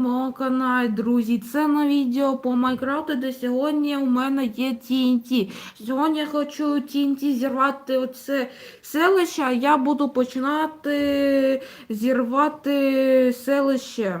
Мого каналу, друзі, це на відео по Майнкрафту, де сьогодні у мене є TNT. Сьогодні я хочу TNT зірвати оце селище, а я буду починати зірвати селище.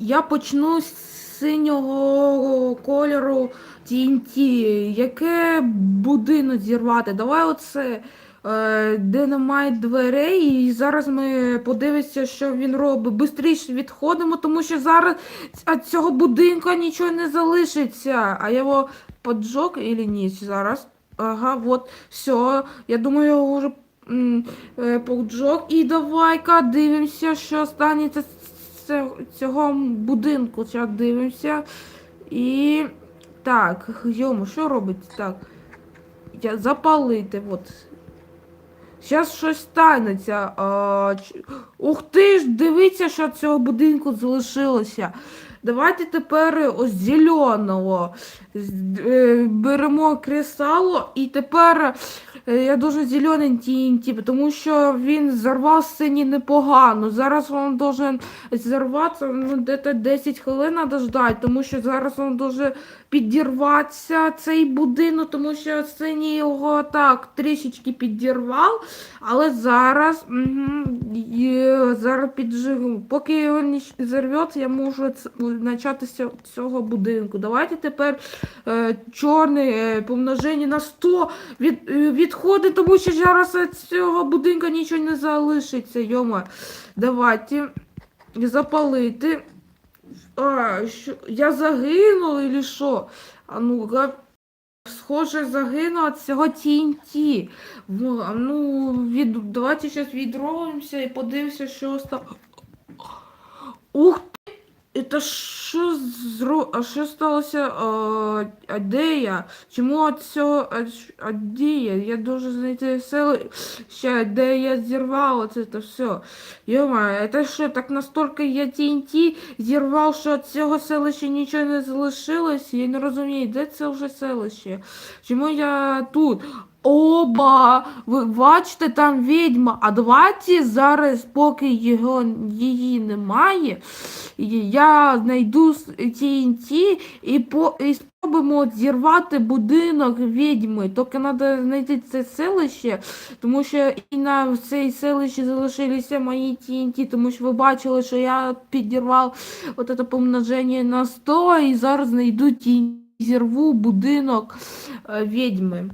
Я почну з синього кольору TNT. Яке будинок зірвати? Давай оце, е, де немає дверей, і зараз ми подивимося, що він робить. Бистріше відходимо, тому що зараз від цього будинку нічого не залишиться. А його поджог і ні зараз. Ага, от, все. Я думаю, його вже е, поджог. І давай-ка дивимося, що станеться з цього- будинку. Зараз дивимося. І. Так, йому, що робить? Так. Я запалити, от. Зараз щось станеться. А, ч- Ух ти ж, дивіться, що цього будинку залишилося. Давайте тепер ось зеленого. Е, Беремо кресало і тепер е, я дуже зелений TNT, тому що він зарвав синій непогано. Зараз він должен зірватися, ну, десь 10 хвилин треба ждати, тому що зараз він дуже підірватися цей будинок, тому що синій його так трішечки підірвав, але зараз, угу, зараз підживу. Поки його не зірветься, я можу ц- почати з цього будинку. Давайте тепер е, чорний е, помноження на 100 від, е, відходить, тому що зараз від цього будинку нічого не залишиться. Йома. Давайте запалити. А, що, я загинула или що? А ну-ка. Схоже, загинула від цього TNT. Ну, від... давайте зараз відровимося і подивимося, що стало. Ух Это що зро... А що сталося? А, де я? Чому от цього... А, де я? Дуже знайти село... Ще, де я зірвав це це все. Йома, це що, так настільки я TNT зірвав, що від цього селища нічого не залишилось? Я не розумію, де це вже селище? Чому я тут? Оба! Ви бачите, там відьма. А давайте зараз, поки його, її немає, я знайду TNT і, по, і спробуємо зірвати будинок відьми. Тільки треба знайти це селище, тому що і на цій селищі залишилися мої TNT, тому що ви бачили, що я підірвав от це помноження на 100 і зараз знайду TNT, зірву будинок е, відьми.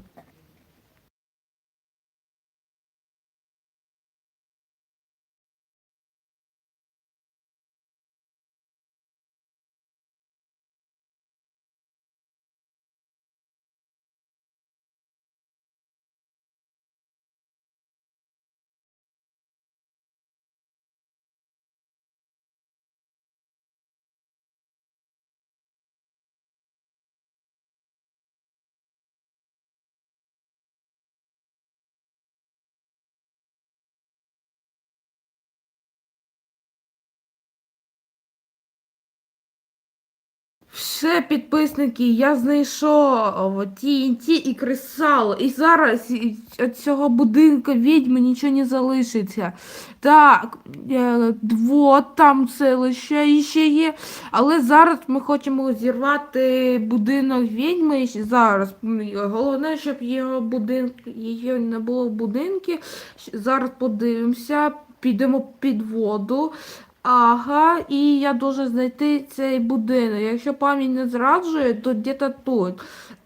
Все, підписники, я знайшов TNT і кресало. І зараз від цього будинку відьми нічого не залишиться. Так, е, вот там селище іще є. Але зараз ми хочемо зірвати будинок відьми. Зараз головне, щоб його будинок, її не було в будинку. Зараз подивимося, підемо під воду. Ага, і я должен знайти цей будинок. Якщо пам'ять не зраджує, то где-то тут.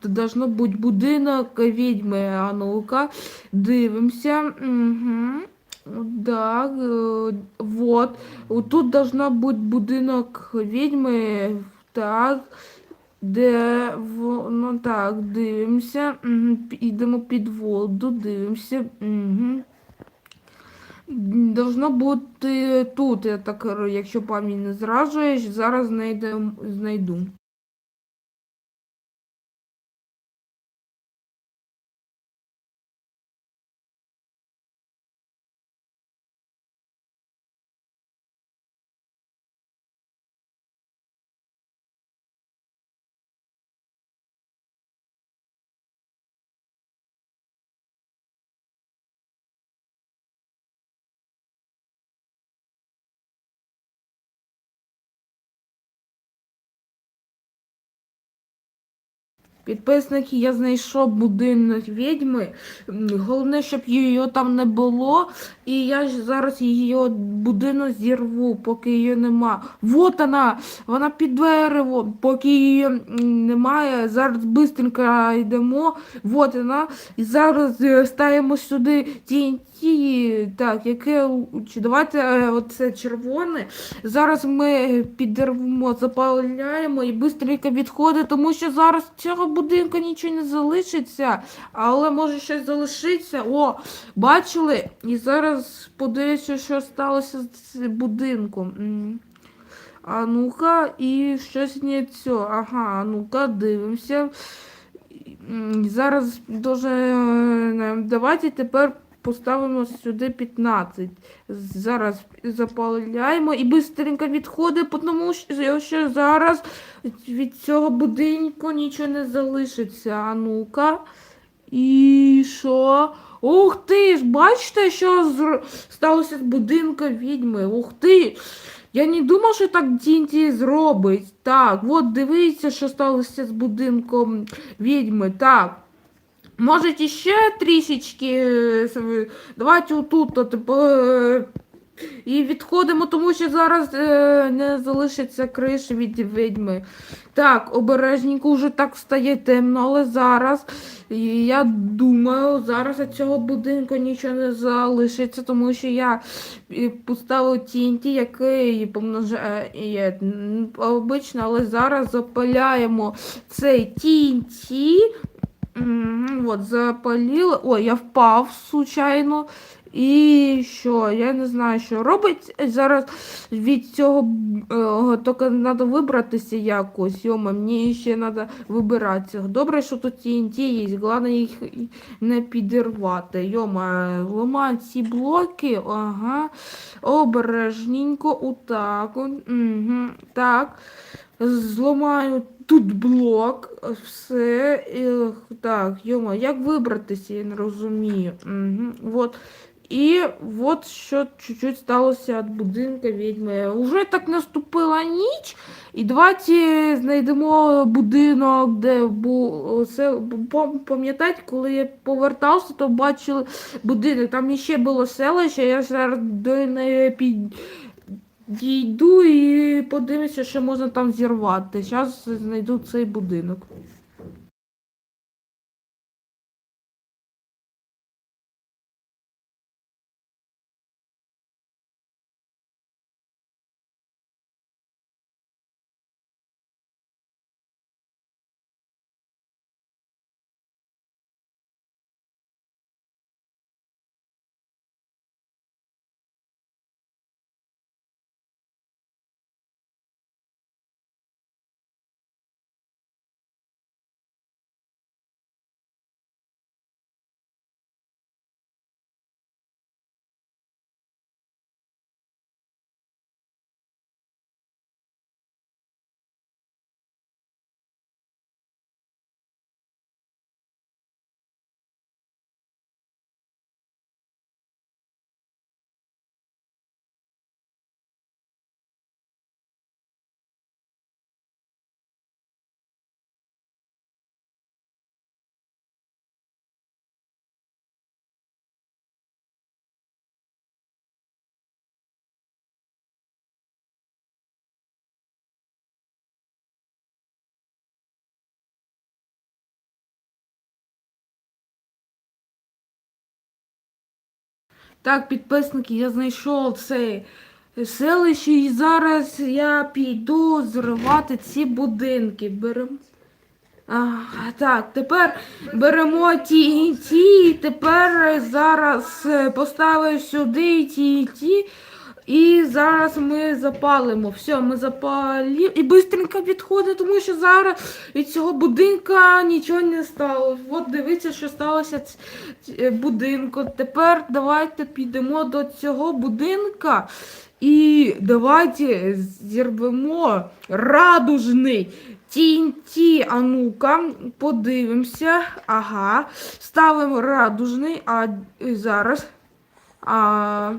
Тут должно бути будинок відьми. А ну-ка, дивимося. Угу. Так, е, вот. Тут должна бути будинок відьми. Так. Де ну так, дивимося. Йдемо під воду, дивимося. Угу. Должно бути тут, я так, якщо пам'ять не зраджує, зараз знайду. Підписники, я знайшов будинок відьми. Головне, щоб її там не було. І я ж зараз її будинок зірву, поки її нема. Вот вона! Вона під деревом, поки її немає. Зараз бистренько йдемо. Вот вона. І зараз е, ставимо сюди TNT. Так, яке чи давайте е, оце червоне. Зараз ми підірвемо, запаляємо і бистренько відходить, тому що зараз цього будинку нічого не залишиться, але може щось залишиться. О, бачили? І зараз подивіться, що сталося з будинком. А ну-ка, і щось не цього. Ага, ну-ка, дивимося. Зараз дуже. е, Давайте тепер поставимо сюди 15. Зараз запаляємо і швидко відходить, тому що зараз від цього будинку нічого не залишиться. А ну-ка. І що? Ух ти ж, бачите, що зр- сталося з будинком відьми? Ух ти! Я не думав, що так Дінті зробить. Так, от дивіться, що сталося з будинком відьми. Так. Може, іще трішечки. е, Давайте отут, от, е, і відходимо, тому що зараз е, не залишиться криші від відьми. Так, обережненько вже так стає темно, але зараз я думаю, зараз від цього будинку нічого не залишиться, тому що я е, поставив TNT, який помножає обично, але зараз запаляємо цей TNT. Мгм, От, запаліли. Ой, я впав случайно. І що? Я не знаю, що робить зараз від цього е, тільки треба вибратися якось. Йома, мені ще треба вибиратися. Добре, що тут TNT є, головне їх не підірвати. Йома, ламають ці блоки, ага. Обережненько, отак. Угу, так. Зламаю тут блок, все. е, Так, йома, як вибратися, я не розумію. Угу, вот. І от що чуть-чуть сталося від будинка відьми. Уже так наступила ніч, і давайте знайдемо будинок, де був Пам'ятаєте, коли я повертався, то бачили будинок. Там іще було селище, я зараз до неї під. Дійду і подивлюся, що можна там зірвати. Зараз знайду цей будинок. Так, підписники, я знайшов це селище і зараз я піду зривати ці будинки. Беремо. А, так, тепер беремо ті і тепер зараз е, поставив сюди ті і зараз ми запалимо. Все, ми запалимо і швидко відходить, тому що зараз від цього будинка нічого не стало. От дивіться, що сталося ц- будинку. Тепер давайте підемо до цього будинка. І давайте зірвемо радужний TNT. А ну-ка, подивимося. Ага. Ставимо радужний, а зараз. А,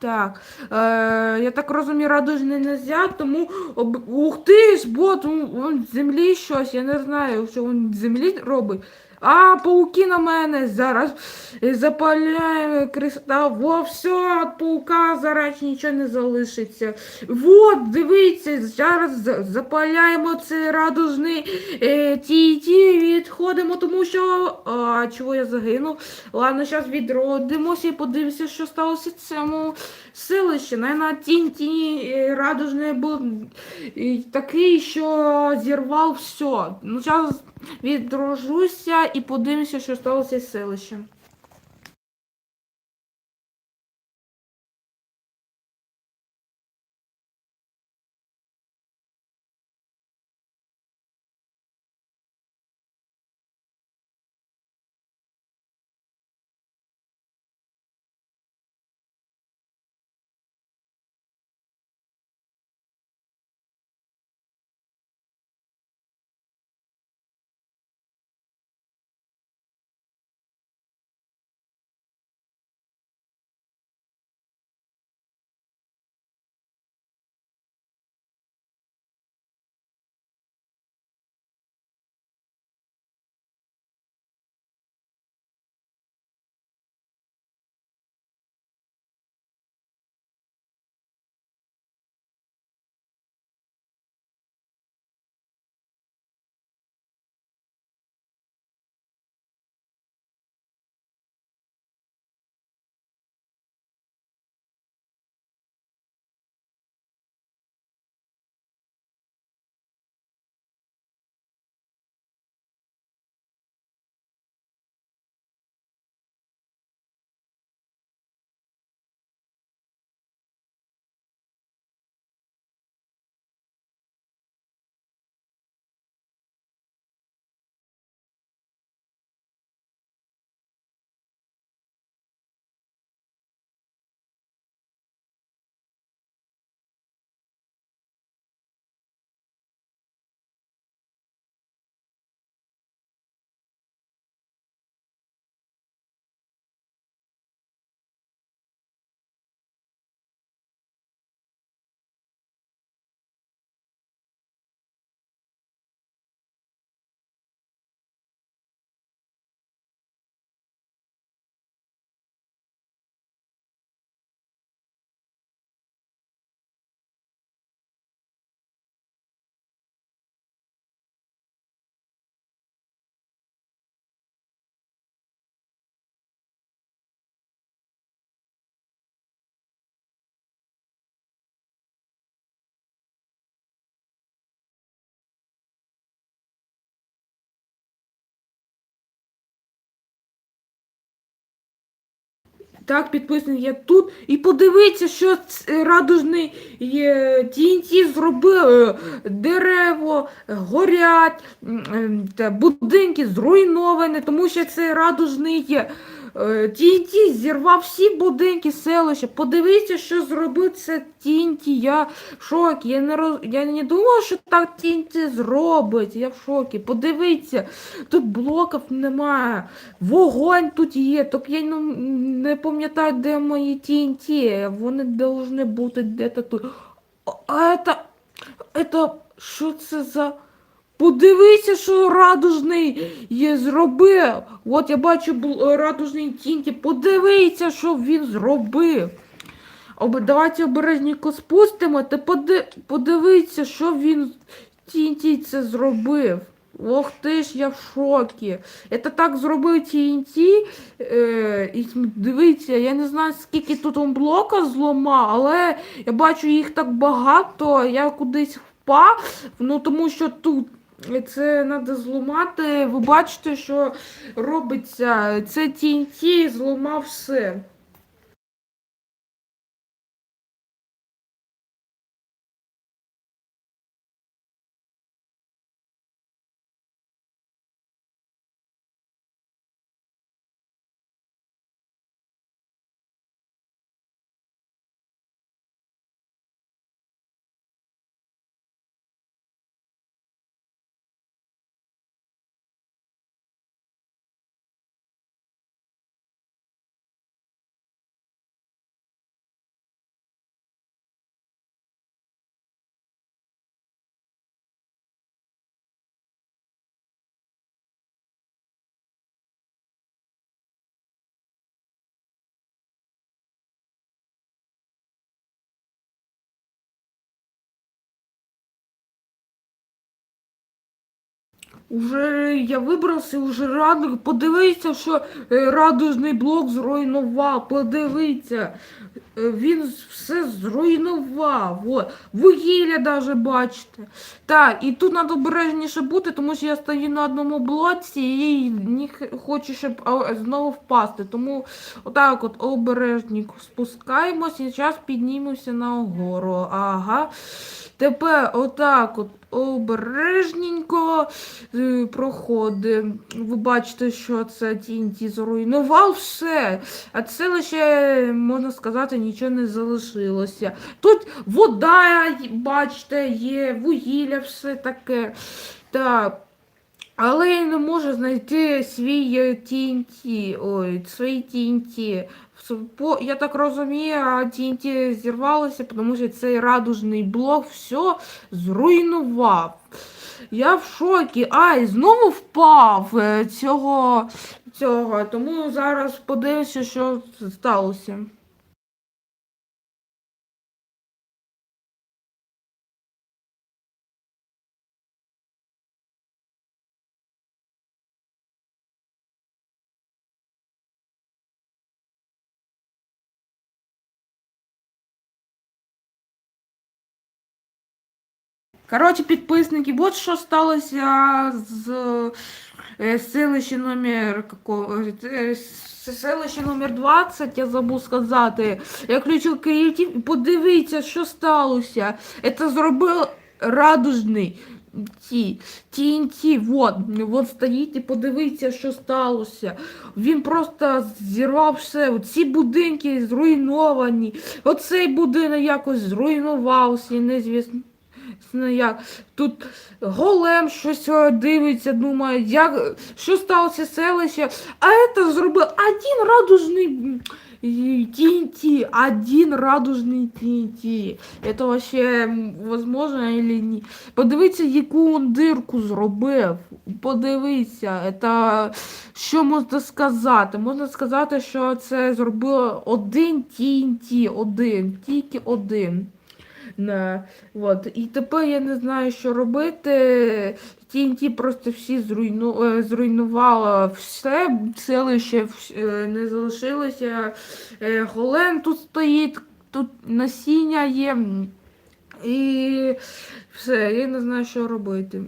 Так. Е, я так розумію, радужний не взяв, тому об... ух ти ж, бот, він землі щось, я не знаю, що він з землі робить. А, пауки на мене зараз запаляємо кристал. Во, все, від паука зараз нічого не залишиться. Вот, дивіться, зараз запаляємо цей радужний е, ті ті відходимо, тому що. А, чого я загинув? Ладно, зараз відродимося і подивимося, що сталося цьому селищі. Найна тінь тіні е, радужний був такий, що зірвав все. Ну, зараз віддружуся і подивимося, що сталося з селищем. Так, підписник я тут. І подивіться, що радужний TNT зробили. Дерево горять, будинки зруйновані, тому що це радужний є. TNT зірвав всі будинки селища. Подивіться, що зробив це TNT. Я в шокі. Я не роз... я не думала, що так TNT зробить. Я в шокі. Подивіться, тут блоків немає. Вогонь тут є. Тобто я ну, не пам'ятаю, де мої TNT. Вони повинні бути де-то тут. А це... це... Що це за... Подивися, що радужний є зробив. От я бачу радужний тінті. Подивися, що він зробив. Давайте обережненько спустимо та поди, подивіться, що він тінті це зробив. Ох ти ж, я в шокі. Це так зробив TNT. Е, і Дивіться, я не знаю, скільки тут он блока зломав, але я бачу їх так багато, я кудись впав, ну тому що тут. Це треба зламати. Ви бачите, що робиться. Це TNT зламав все. Уже я вибрався, уже радий. Подивися, що е, радужний блок зруйнував. Подивися. Е, Він все зруйнував. От. Вугілля даже бачите. Так, і тут треба обережніше бути, тому що я стою на одному блоці і не хочу, щоб знову впасти. Тому отак от обережненько спускаємось і зараз піднімемося на гору. Ага. Тепер отак от обережненько е, проходимо. Ви бачите, що це TNT зруйнував все. А це лише, можна сказати, нічого не залишилося. Тут вода, бачите, є, вугілля, все таке. Так. Але я не можу знайти свій е, TNT. Ой, свій TNT. По, я так розумію, TNT зірвалося, тому що цей радужний блок все зруйнував. Я в шокі. Ай, знову впав е, цього, цього. Тому зараз подивимося, що сталося. Коротше, підписники, от що сталося з е, селища номер какого, е, селище номер 20, я забув сказати. Я включив креатив подивіться, що сталося. Це зробив радужний. Ті, TNT, вот, вот стоїть і подивіться, що сталося. Він просто зірвав все. Ці будинки зруйновані. Оцей будинок якось зруйнувався, незвісно. Ну як тут голем щось е, дивиться, думає, як що сталося селище, а це зробив один радужний м, і TNT, один радужний TNT. Це вообще возможно или ні? Подивіться, яку він дирку зробив. Подивіться, це що можна сказати? Можна сказати, що це зробив один TNT, один, тільки один. От. І тепер я не знаю, що робити. TNT просто всі зруйну... зруйнувала все, селище е, не залишилося. Голен тут стоїть, тут насіння є. І все, я не знаю, що робити.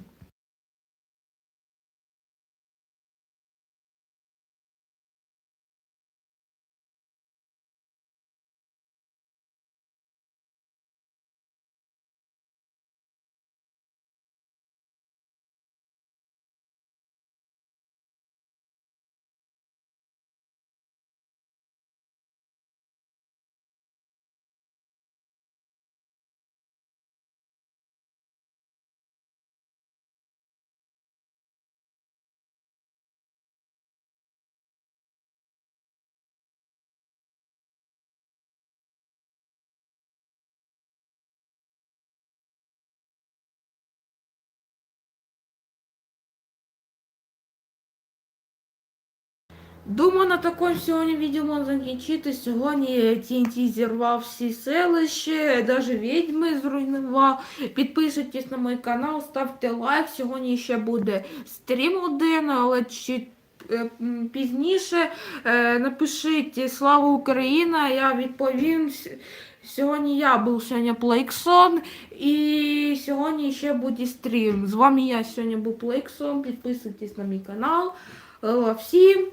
Думаю, на такому сьогодні відео можна закінчити. Сьогодні TNT зірвав всі селище, навіть відьми зруйнував. Підписуйтесь на мій канал, ставте лайк. Сьогодні ще буде стрім один, але чуть е, пізніше е, напишіть Слава Україна, я відповім. Сьогодні я був сьогодні Плейксон і сьогодні ще буде стрім. З вами я сьогодні був Плейксон. Підписуйтесь на мій канал. Е, Всім